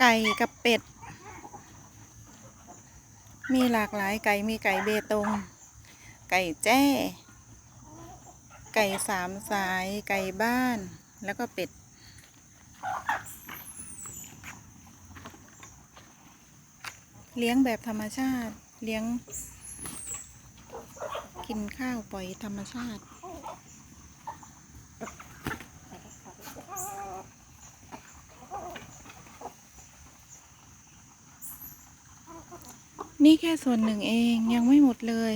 ไก่กับเป็ด มีหลากหลายไก่มีไก่เบตง ไก่แจ้ ไก่สามสาย ไก่บ้าน แล้วก็เป็ด เลี้ยงแบบธรรมชาติ เลี้ยง กินข้าวปล่อยธรรมชาติ นี่แค่ส่วนหนึ่งเองยังไม่หมดเลย